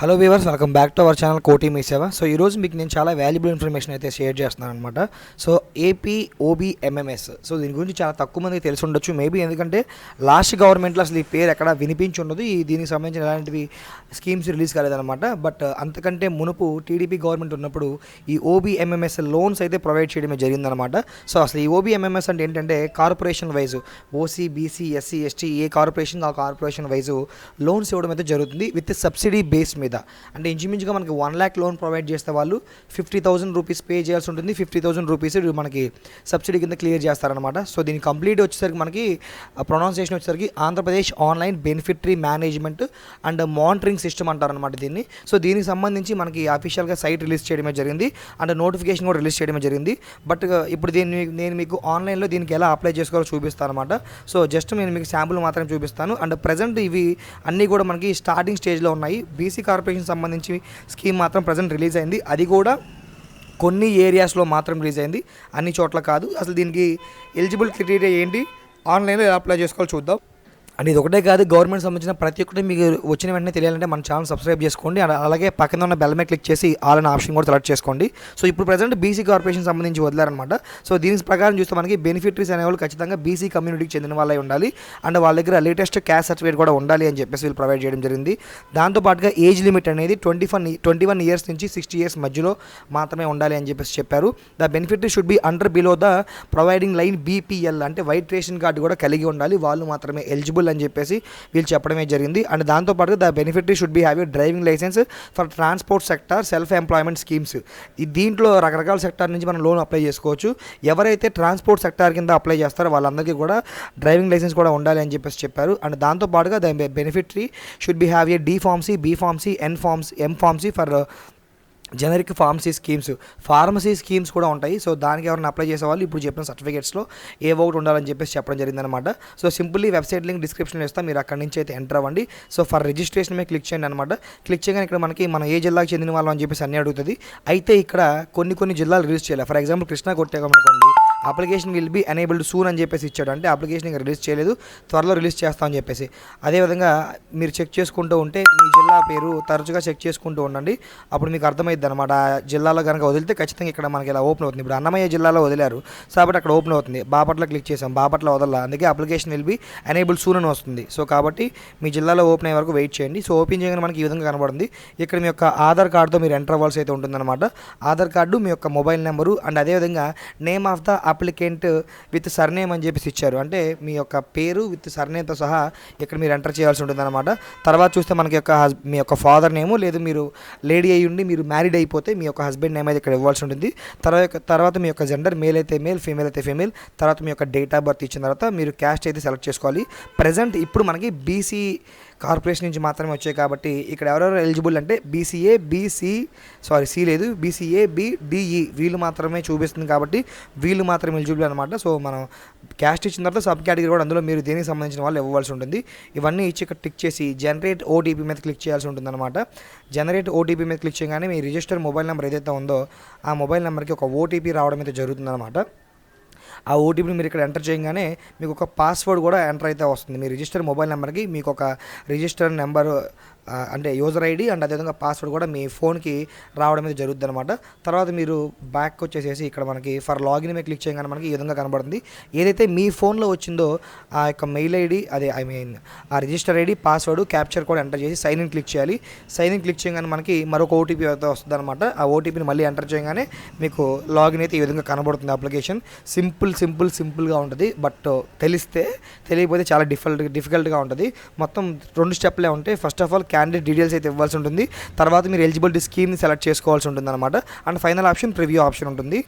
Hello viewers welcome back to our channel Koti Mee Seva so ఈరోజు మీకు నేను చాలా వాల్యుబుల్ ఇన్ఫర్మేషన్ అయితే షేర్ చేస్తున్నాను అనమాట so AP OB MMS so దీని గురించి చాలా తక్కువ మందికి తెలిసి ఉండొచ్చు. మేబీ ఎందుకంటే లాస్ట్ గవర్నమెంట్లో అసలు ఈ పేరు ఎక్కడ వినిపించి ఉండదు. ఈ దీనికి సంబంధించిన ఎలాంటివి స్కీమ్స్ రిలీజ్ కాలేదన్నమాట. బట్ అంతకంటే మునుపు టీడీపీ గవర్నమెంట్ ఉన్నప్పుడు ఈ ఓబీ ఎంఎంఎస్ లోన్స్ అయితే ప్రొవైడ్ చేయడమే జరిగిందనమాట సో అసలు ఈ ఓబీ ఎంఎంఎస్ అంటే ఏంటంటే corporation wise OC BC SC ST ఏ కార్పొరేషన్ ఆ కార్పొరేషన్ వైజ్ లోన్స్ ఇవ్వడం అయితే జరుగుతుంది. విత్ సబ్సిడీ బేస్ మీద. అంటే ఇంచుమించుగా మనకి వన్ ల్యాక్ లోన్ ప్రొవైడ్ చేస్తే వాళ్ళు ఫిఫ్టీ థౌసండ్ రూపీస్ పే చేయాల్సి ఉంటుంది. ఫిఫ్టీ థౌసండ్ రూపీస్ మనకి సబ్సిడీ కింద క్లియర్ చేస్తారనమాట సో దీని కంప్లీట్ వచ్చేసరికి మనకి ప్రొనౌన్సియేషన్ వచ్చేసరికి Andhra Pradesh online beneficiary management and monitoring system అంటారనమాట దీన్ని. సో దీనికి సంబంధించి మనకి అఫీషియల్గా సైట్ రిలీజ్ చేయడమే జరిగింది. అండ్ నోటిఫికేషన్ కూడా రిలీజ్ చేయడమే జరిగింది. బట్ ఇప్పుడు దీన్ని నేను మీకు ఆన్లైన్లో దీనికి ఎలా అప్లై చేసుకోవాలో చూపిస్తాను అనమాట సో జస్ట్ నేను మీకు శాంపుల్ మాత్రమే చూపిస్తాను. అండ్ ప్రజెంట్ ఇవి అన్నీ కూడా మనకి స్టార్టింగ్ స్టేజ్లో ఉన్నాయి. బీసీ కార్పొరేషన్ సంబంధించి స్కీమ్ మాత్రం ప్రజెంట్ రిలీజ్ అయింది. అది కూడా కొన్ని ఏరియాస్లో మాత్రం రిలీజ్ అయింది. అన్ని చోట్ల కాదు. అసలు దీనికి ఎలిజిబుల్ క్రైటీరియా ఏంటి? ఆన్లైన్లో ఎలా అప్లై చేసుకోవాలో చూద్దాం. అండ్ ఇది ఒకటే కాదు గవర్నమెంట్ సంబంధించిన ప్రతి ఒక్కటి మీకు వచ్చిన వెంటనే తెలియాలంటే మన ఛానల్ సబ్స్క్రైబ్ చేసుకోండి. అండ్ అలాగే పక్కన ఉన్న బెల్ మీద క్లిక్ చేసి ఆల్ అనే ఆప్షన్ కూడా సెలెక్ట్ చేసుకోండి. సో ఇప్పుడు ప్రజెంట్ బీసీ కార్పొరేషన్ సంబంధించి వదిలారనమాట సో దీని ప్రకారం చూస్తే మనకి బెనిఫిటరీస్ అనేవాళ్ళు ఖచ్చితంగా బీసీ కమ్యూనిటీకి చెందిన వాళ్ళై ఉండాలి. అండ్ వాళ్ళ దగ్గర లేటెస్ట్ క్యాష్ సర్టిఫికేట్ కూడా ఉండాలి అని చెప్పేసి వీళ్ళు ప్రొవైడ్ చేయడం జరిగింది. దాంతోపాటుగా ఏజ్ లిమిట్ అనేది twenty one twenty one years నుంచి సిక్స్టీ ఇయర్స్ మధ్యలో మాత్రమే ఉండాలి అని చెప్పేసి చెప్పారు. The beneficiary should be under below the providing line BPL అంటే వైట్ రేషన్ కార్డు కూడా కలిగి ఉండాలి. వాళ్ళు మాత్రమే ఎలిజిబుల్ అని చెప్పేసి వీళ్ళు చెప్పడమే జరిగింది. అండ్ దాంతోపాటు the beneficiary should be have you driving licence for transport sector self employment schemes. దీంట్లో రకరకాల సెక్టార్ నుంచి మనం లోన్ అప్లై చేసుకోవచ్చు. ఎవరైతే ట్రాన్స్పోర్ట్ సెక్టార్ కింద అప్లై చేస్తారో వాళ్ళందరికీ కూడా డ్రైవింగ్ లైసెన్స్ కూడా ఉండాలి అని చెప్పేసి చెప్పారు. అండ్ దాంతోపాటుగా the beneficiary should be have a D pharmacy B pharmacy N pharmacy M pharmacy for generic pharmacy schemes pharmacy schemes కూడా ఉంటాయి. సో దానికి ఎవరైనా అప్లై చేసే వాళ్ళు ఇప్పుడు చెప్పిన సర్టిఫికేట్స్లో ఏ ఒకటి ఉండాలని చెప్పేసి చెప్పడం జరిగిందనమాట సో సింపుల్లీ వెబ్సైట్ లింక్ డిస్క్రిప్షన్లో ఇస్తాం. మీరు అక్కడి నుంచి అయితే ఎంటర్ అవ్వండి. సో ఫర్ రిజిస్ట్రేషన్ మీద క్లిక్ చేయండి అనమాట క్లిక్ చేయగానే ఇక్కడ మనకి మన ఏ జిల్లాకు చెందిన వాళ్ళం అని చెప్పేసి అన్నీ అడుగుతుంది. అయితే ఇక్కడ కొన్ని కొన్ని జిల్లాలు రిలీజ్ చేయాలి. For example Krishna కొట్టామనుకోండి application will be enabled soon అని చెప్పేసి ఇచ్చాడు. అంటే అప్లికేషన్ ఇంకా రిలీజ్ చేయలేదు. త్వరలో రిలీజ్ చేస్తామని చెప్పేసి. అదేవిధంగా మీరు చెక్ చేసుకుంటూ ఉంటే మీ జిల్లా పేరు తరచుగా చెక్ చేసుకుంటూ ఉండండి. అప్పుడు మీకు అర్థమైద్ది అనమాట జిల్లాలో కనుక వదిలితే ఖచ్చితంగా ఇక్కడ మనకి ఇలా ఓపెన్ అవుతుంది. ఇప్పుడు అన్నమయ్య జిల్లాలో వదిలారు. కాబట్టి అక్కడ ఓపెన్ అవుతుంది. బాపట్ల క్లిక్ చేసాం బాపట్ల వదల అందుకే application will be enable soon అని వస్తుంది. సో కాబట్టి మీ జిల్లాలో ఓపెన్ అయ్యే వరకు వెయిట్ చేయండి. సో ఓపెన్ చేయగానే మనకి ఈ విధంగా కనబడింది ఇక్కడ మీ యొక్క ఆధార్ కార్డుతో మీరు ఎంటర్ అవ్వాల్సి అయితే ఉంటుందన్నమాట. ఆధార్ కార్డు మీ యొక్క మొబైల్ నెంబరు అండ్ అదేవిధంగా name of the applicant with surname అని చెప్పేసి ఇచ్చారు. అంటే మీ యొక్క పేరు విత్ సర్నేమ్తో సహా ఇక్కడ మీరు ఎంటర్ చేయాల్సి ఉంటుందన్నమాట. తర్వాత చూస్తే మనకి యొక్క మీ యొక్క ఫాదర్ నేము లేదు మీరు లేడీ అయ్యి ఉండి మీరు మ్యారీడ్ అయిపోతే మీ యొక్క హస్బెండ్ నేమ్ అయితే ఇక్కడ ఇవ్వాల్సి ఉంటుంది. తర్వాత తర్వాత మీ యొక్క జెండర్ మేల్ అయితే మేల్ ఫీమేల్ అయితే ఫీమేల్ తర్వాత మీ యొక్క డేట్ ఆఫ్ బర్త్ ఇచ్చిన తర్వాత మీరు క్యాస్ట్ అయితే సెలెక్ట్ చేసుకోవాలి. ప్రజెంట్ ఇప్పుడు మనకి బీసీ కార్పొరేషన్ నుంచి మాత్రమే వచ్చాయి కాబట్టి ఇక్కడ ఎవరెవరు ఎలిజిబుల్ అంటే బీసీఏ బీసీ సారీ సి లేదు బీసీఏ బిడిఈ వీళ్ళు మాత్రమే చూపిస్తుంది కాబట్టి వీళ్ళు మాత్రమే ఎలిజిబుల్ అనమాట సో మనం క్యాస్ట్ ఇచ్చిన తర్వాత సబ్ కేటగిరీ కూడా అందులో మీరు దేనికి సంబంధించిన వాళ్ళు ఇవ్వాల్సి ఉంటుంది. ఇవన్నీ ఇచ్చి ఇక్కడ టిక్ చేసి జనరేట్ ఓటీపీ మీద క్లిక్ చేయాల్సి ఉంటుంది అనమాట జనరేట్ ఓటీపీ మీద క్లిక్ చేయగానే మీ రిజిస్టర్ మొబైల్ నెంబర్ ఏదైతే ఉందో ఆ మొబైల్ నెంబర్కి ఒక ఓటీపీ రావడం అయితే జరుగుతుందన్నమాట. ఆ ఓటీపీని మీరు ఇక్కడ ఎంటర్ చేయగానే మీకు ఒక పాస్వర్డ్ కూడా ఎంటర్ అయితే వస్తుంది. మీ రిజిస్టర్ మొబైల్ నెంబర్కి మీకు ఒక రిజిస్టర్ నెంబర్ అంటే యూజర్ ఐడి అండ్ అదేవిధంగా పాస్వర్డ్ కూడా మీ ఫోన్కి రావడం అనేది జరుగుతుంది అనమాట తర్వాత మీరు బ్యాక్ వచ్చేసేసి ఇక్కడ మనకి ఫర్ లాగిన్ మీద క్లిక్ చేయగానే మనకి ఈ విధంగా కనబడుతుంది. ఏదైతే మీ ఫోన్లో వచ్చిందో ఆ యొక్క మెయిల్ ఐడి అదే ఐ మీన్ ఆ రిజిస్టర్ ఐడి పాస్వర్డ్ క్యాప్చర్ కూడా ఎంటర్ చేసి సైన్ ఇన్ క్లిక్ చేయాలి. సైన్ ఇన్ క్లిక్ చేయగానే మనకి మరొక ఓటీపీ అయితే వస్తుంది అనమాట ఆ ఓటీపీని మళ్ళీ ఎంటర్ చేయగానే మీకు లాగిన్ అయితే ఈ విధంగా కనబడుతుంది అప్లికేషన్ సింపుల్ సింపుల్ సింపుల్గా ఉంటుంది. బట్ తెలిస్తే తెలియకపోతే చాలా డిఫికల్ట్ డిఫికల్ట్గా ఉంటుంది. మొత్తం రెండు స్టెప్లే ఉంటాయి first of all candidate details అయితే ఇవ్వాల్సి ఉంటుంది. తర్వాత మీరు ఎలిజిబిలిటీ స్కీమ్ని సెలెక్ట్ చేసుకోవాల్సి ఉంటుంది అనమాట and final option preview option ఉంటుంది.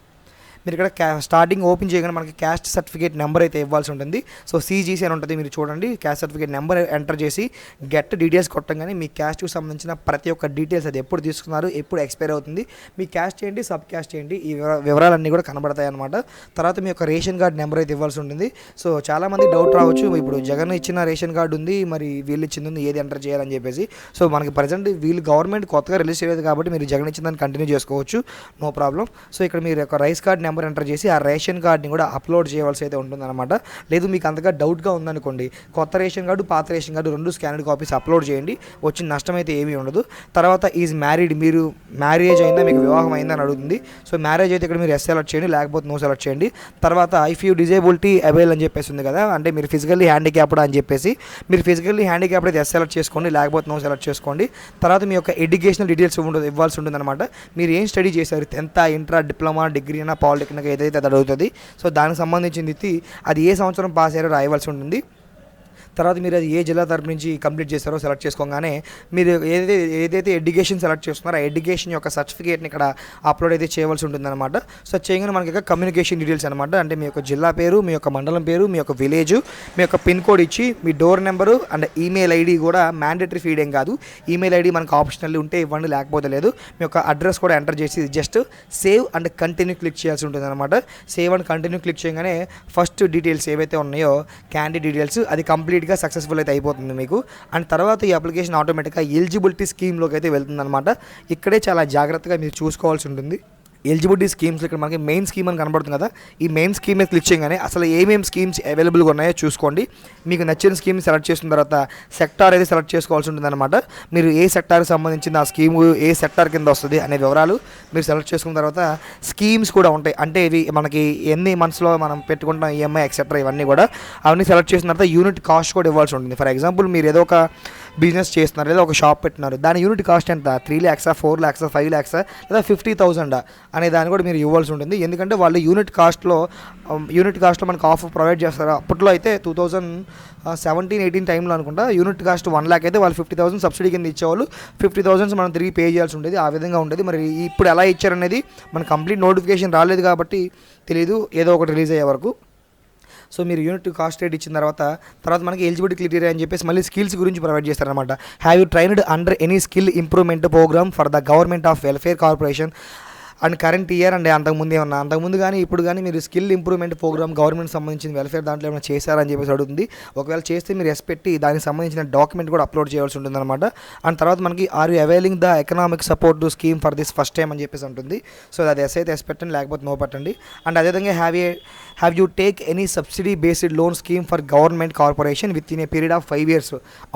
మీరు ఇక్కడ క్యా స్టార్టింగ్ ఓపెన్ చేయగానే మనకి క్యాస్ట్ సర్టిఫికేట్ నెంబర్ అయితే ఇవ్వాల్సి ఉంటుంది. సో సీజీసీ అని ఉంటుంది మీరు చూడండి. క్యాస్ట్ సర్టిఫికేట్ నెంబర్ ఎంటర్ చేసి గెట్ డీటెయిల్స్ కొట్టంగానే మీ క్యాస్ట్కి సంబంధించిన ప్రతి ఒక్క డీటెయిల్స్ అది ఎప్పుడు తీసుకున్నారు ఎప్పుడు ఎక్స్పైర్ అవుతుంది మీ క్యాస్ట్ ఏంటి సబ్ క్యాస్ట్ ఏంటి ఈ వివరాలన్నీ కూడా కనబడతాయి అనమాట తర్వాత మీ యొక్క రేషన్ కార్డ్ నెంబర్ అయితే ఇవ్వాల్సి ఉంటుంది. సో చాలామంది డౌట్ రావచ్చు ఇప్పుడు జగన్ ఇచ్చిన రేషన్ కార్డు ఉంది మరి వీళ్ళు ఇచ్చింది ఉంది ఏది ఎంటర్ చేయాలని చెప్పేసి. సో మనకి ప్రజెంట్ వీళ్ళు గవర్నమెంట్ కొత్తగా రిలీజ్ చేయలేదు కాబట్టి మీరు జగన్ ఇచ్చిన దాన్ని కంటిన్యూ చేసుకోవచ్చు. నో ప్రాబ్లం సో ఇక్కడ మీరు యొక్క rice card number number enter చేసి ఆ రేషన్ కార్డ్ని కూడా అప్లోడ్ చేయవలసి అయితే ఉంటుందన్నమాట. లేదు మీకు అంతగా డౌట్గా ఉందనుకోండి కొత్త రేషన్ కార్డు పాత రేషన్ కార్డు రెండు స్కానర్డ్ కాపీస్ అప్లోడ్ చేయండి వచ్చిన నష్టం అయితే ఏమీ ఉండదు. తర్వాత ఈజ్ మ్యారీడ్ మీరు మ్యారేజ్ అయిందా మీకు వివాహం అయిందా అని అడుగుతుంది. సో మ్యారేజ్ అయితే ఇక్కడ మీరు ఎస్ సెలెక్ట్ చేయండి లేకపోతే నో సెలెక్ట్ చేయండి. తర్వాత ఇఫ్ యూ డిజేబిలిటీ అవైల్ అని చెప్పేసి ఉంది కదా అంటే మీరు ఫిజికల్లీ హ్యాండిక్యాప్డ్ అని చెప్పేసి మీరు ఫిజికల్లీ హ్యాండిక్యాప్డ్ అయితే ఎస్ సెలెక్ట్ చేసుకోండి లేకపోతే నో సెలెక్ట్ చేసుకోండి. తర్వాత మీ యొక్క ఎడ్యుకేషనల్ డీటెయిల్స్ ఉంటుంది ఇవ్వాల్సి ఉంటుంది అనమాట మీరు ఏం స్టడీ చేశారు టెన్త్ ఇంట్రా డిప్లొమా డిగ్రీ అయినా పాలిటెక్నిక్ ఏదైతే అది అడుగుతుంది సో దానికి సంబంధించింది అది ఏ సంవత్సరం పాస్ అయ్యారో రాయవలసి ఉంటుంది. తర్వాత మీరు అది ఏ జిల్లా తరపు నుంచి కంప్లీట్ చేస్తారో సెలెక్ట్ చేసుకోగానే మీరు ఏదైతే ఏదైతే ఎడ్యుకేషన్ సెలెక్ట్ చేస్తున్నారో ఆ ఎడ్యుకేషన్ యొక్క సర్టిఫికేట్ని ఇక్కడ అప్లోడ్ అయితే చేయవలసి ఉంటుందన్నమాట. సో చేయగానే మనకి కమ్యూనికేషన్ డీటెయిల్స్ అనమాట అంటే మీ యొక్క జిల్లా పేరు మీ యొక్క మండలం పేరు మీ యొక్క విలేజ్ మీ యొక్క పిన్ కోడ్ ఇచ్చి మీ door number and email ID కూడా మ్యాండేటరీ ఫీడ్ ఏం కాదు. ఈమెయిల్ ఐడి మనకు ఆప్షనల్ ఉంటే ఇవ్వండి లేకపోతే లేదు. మీ యొక్క అడ్రస్ కూడా ఎంటర్ చేసి just save and continue click చేయాల్సి ఉంటుంది అనమాట సేవ్ అండ్ కంటిన్యూ క్లిక్ చేయగానే ఫస్ట్ డీటెయిల్స్ ఏవైతే ఉన్నాయో క్యాండిడేట్ డీటెయిల్స్ అది కంప్లీట్ కంప్లీట్గా సక్సెస్ఫుల్ అయితే అయిపోతుంది మీకు. అండ్ తర్వాత ఈ అప్లికేషన్ ఆటోమేటిక్గా ఎలిజిబిలిటీ స్కీమ్లోకి అయితే వెళ్తుందన్నమాట. ఇక్కడే చాలా జాగ్రత్తగా మీరు చూసుకోవాల్సి ఉంటుంది. ఎలిజిబిలిటీ స్కీమ్స్ ఇక్కడ మనకి మెయిన్ స్కీమ్ అని కనబడుతుంది కదా. ఈ మెయిన్ స్కీమ్ మీద క్లిక్ చేయగానే అసలు ఏమేమి స్కీమ్స్ అవైలబుల్గా ఉన్నాయో చూసుకోండి. మీకు నచ్చిన స్కీమ్ సెలెక్ట్ చేసిన తర్వాత సెక్టార్ అయితే సెలెక్ట్ చేసుకోవాల్సి ఉంటుందన్నమాట. మీరు ఏ సెక్టార్కి సంబంధించిన ఆ స్కీమ్ ఏ సెక్టార్ కింద వస్తుంది అనే వివరాలు మీరు సెలెక్ట్ చేసుకున్న తర్వాత స్కీమ్స్ కూడా ఉంటాయి. అంటే ఇవి మనకి ఎన్ని మంత్స్లో మనం పెట్టుకుంటాం ఈఎంఐ ఎక్సెట్రా ఇవన్నీ కూడా అవన్నీ సెలెక్ట్ చేసిన తర్వాత యూనిట్ కాస్ట్ కూడా ఇవ్వాల్సి ఉంటుంది. ఫర్ ఎగ్జాంపుల్ మీరు ఏదో ఒక బిజినెస్ చేస్తున్నారు లేదా ఒక షాప్ పెట్టినారు దాని యూనిట్ కాస్ట్ ఎంత? త్రీ ల్యాక్సా ఫోర్ ల్యాక్సా ఫైవ్ ల్యాక్సా లేదా ఫిఫ్టీ థౌసండా అనే దాన్ని కూడా మీరు ఇవ్వాల్సి ఉంటుంది. ఎందుకంటే వాళ్ళు యూనిట్ కాస్ట్లో యూనిట్ కాస్ట్లో మనకు ఆఫర్ ప్రొవైడ్ చేస్తారు. అప్పట్లో అయితే టూ థౌజండ్ సెవెంటీన్ ఎయిటీన్ టైంలో అనుకుంటా యూనిట్ కాస్ట్ వన్ ల్యాక్ అయితే వాళ్ళు ఫిఫ్టీ థౌసండ్ సబ్సిడీ కింద ఇచ్చేవాళ్ళు. ఫిఫ్టీ థౌసండ్స్ మనం తిరిగి పే చేయాల్సి ఉండేది. ఆ విధంగా ఉండేది. మరి ఇప్పుడు ఎలా ఇచ్చారనేది మనకు కంప్లీట్ నోటిఫికేషన్ రాలేదు కాబట్టి తెలియదు ఏదో ఒకటి రిలీజ్ అయ్యే వరకు. సో మీరు యూనిట్ కాస్ట్ రేట్ ఇచ్చిన తర్వాత తర్వాత మనకి ఎలిజిబిలిటీ క్లియర్ అని చెప్పేసి మళ్ళీ స్కిల్స్ గురించి ప్రొవైడ్ చేస్తారనమాట have you trained under any skill improvement programme for the government of welfare corporation and current year and అంతకుముందు ఏమన్నా అంతకుముందు కానీ ఇప్పుడు కానీ మీరు స్కిల్ ఇంప్రూవ్మెంట్ ప్రోగ్రామ్ గవర్నమెంట్ సంబంధించిన వెల్ఫేర్ దాంట్లో ఏమైనా చేశారని చెప్పేసి అడుగుతుంది. ఒకవేళ చేస్తే మీరు ఎస్ పెట్టి దానికి సంబంధించిన డాక్యుమెంట్ కూడా అప్లోడ్ చేయాల్సి ఉంటుంది అనమాట అండ్ తర్వాత మనకి are you availing the economic support scheme for this first time అని చెప్పేసి ఉంటుంది. సో అది ఎస్ అయితే ఎస్ పెట్టండి లేకపోతే నో పెట్టండి. అండ్ అదేవిధంగా have a have you take any subsidy based loan scheme for government corporation within a period of five years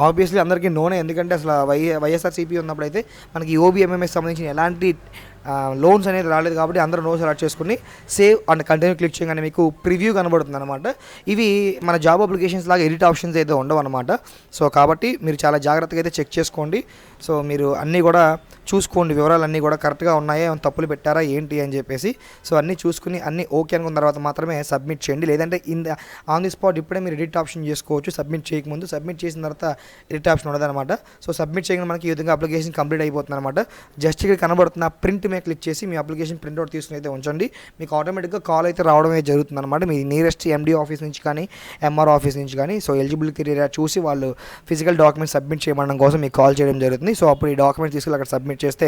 obviously అందరికీ నోనే ఎందుకంటే అసలు వై వైఎస్ఆర్సీపీ ఉన్నప్పుడైతే మనకి ఓబీఎంఎంఎస్ సంబంధించిన ఎలాంటి లోన్స్ అనేది రాలేదు కాబట్టి అందరూ నో సెలెక్ట్ చేసుకుని సేవ్ అండ్ కంటిన్యూ క్లిక్ చేయగానే మీకు ప్రివ్యూ కనబడుతుంది అనమాట ఇవి మన జాబ్ అప్లికేషన్స్ లాగా ఎడిట్ ఆప్షన్స్ అయితే ఉండవు అనమాట సో కాబట్టి మీరు చాలా జాగ్రత్తగా అయితే చెక్ చేసుకోండి. సో మీరు అన్నీ కూడా చూసుకోండి వివరాలన్నీ కూడా కరెక్ట్గా ఉన్నాయా ఏమైనా తప్పులు పెట్టారా ఏంటి అని చెప్పేసి. సో అన్నీ చూసుకుని అన్నీ ఓకే అనుకున్న తర్వాత మాత్రమే సబ్మిట్ చేయండి. లేదంటే ఇన్ ఆన్ ది స్పాట్ ఇప్పుడే మీరు ఎడిట్ ఆప్షన్ చేసుకోవచ్చు సబ్మిట్ చేయకముందు. సబ్మిట్ చేసిన తర్వాత ఎడిట్ ఆప్షన్ ఉండదన్నమాట. సో సబ్మిట్ చేయగానే మనకి ఈ విధంగా అప్లికేషన్ కంప్లీట్ అయిపోతుంది అనమాట జస్ట్ ఇక్కడ కనబడుతున్న ప్రింట్ మీద క్లిక్ చేసి మీ అప్లికేషన్ ప్రింట్అవుట్ తీసుకుని అయితే ఉంచండి. మీకు ఆటోమేటిక్గా కాల్ అయితే రావడమే జరుగుతుంది అనమాట మీ నియరెస్ట్ ఎండీ ఆఫీస్ నుంచి కానీ ఎంఆర్ ఆఫీస్ నుంచి కానీ. సో ఎలిజిబిలిటీ చూసి వాళ్ళు ఫిజికల్ డాక్యుమెంట్ సబ్మిట్ చేయడం కోసం మీకు కాల్ చేయడం జరుగుతుంది. సో అప్పుడు ఈ డాక్యుమెంట్ తీసుకెళ్ళి అక్కడ సబ్మిట్ చేస్తే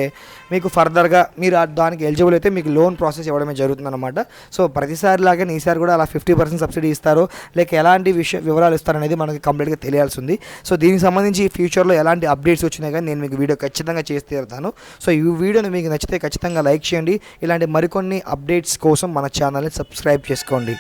మీకు ఫర్దర్గా మీరు దానికి ఎలిజిబుల్ అయితే మీకు లోన్ ప్రాసెస్ ఇవ్వడమే జరుగుతుంది అనమాట సో ప్రతిసారి లాగానే ఈసారి కూడా అలా ఫిఫ్టీ పర్సెంట్ సబ్సిడీ ఇస్తారో. లేక ఎలాంటి విషయ వివరాలు ఇస్తారనేది మనకి కంప్లీట్గా తెలియాల్సి ఉంది సో దీనికి సంబంధించి ఫ్యూచర్లో ఎలాంటి అప్డేట్స్ వచ్చినాయి కానీ నేను మీకు వీడియో ఖచ్చితంగా చేసి తీరుతాను. సో ఈ వీడియోని మీకు నచ్చితే ఖచ్చితంగా లైక్ చేయండి. ఇలాంటి మరికొన్ని అప్డేట్స్ కోసం మన ఛానల్ని సబ్స్క్రైబ్ చేసుకోండి.